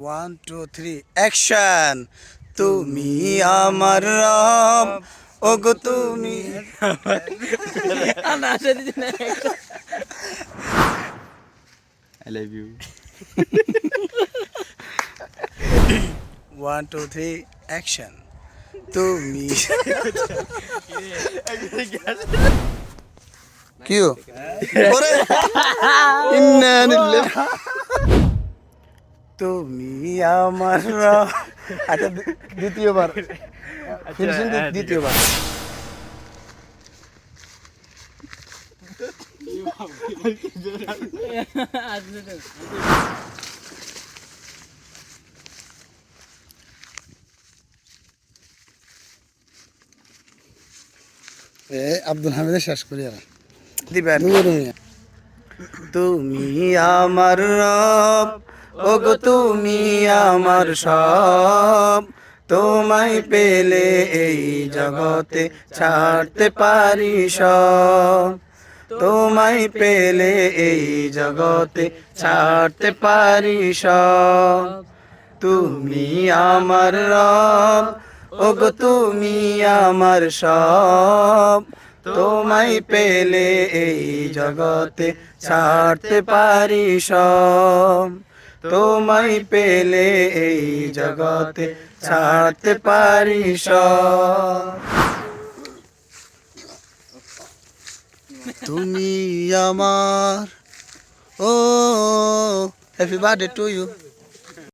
One two three action তুমি আমার রব ওগো তুমি। I love you. One two three action তুমি। কিউ ওরে! ইন্না লিল্লাহ তুমি আমার আচ্ছা দ্বিতীয়বার। ফিনিশিং দ্বিতীয়বার। এ আব্দুল হামিদের শেষ করি আর। দিবেন। তুমি আমার রব। ওগো তুমি আমার সব। তোমায় পেলে এই জগতে ছাড়তে পারি সব। তোমায় পেলে এই জগতে ছাড়তে পারি সব। তুমি আমার রব, ওগো তুমি আমার সব। তোমায় পেলে এই জগতে ছাড়তে পারি সব। তোমায় পেলে এই জগতে ছাড়তে পারি তুমি আমার ও হ্যাপি বার্থডে টু ইউ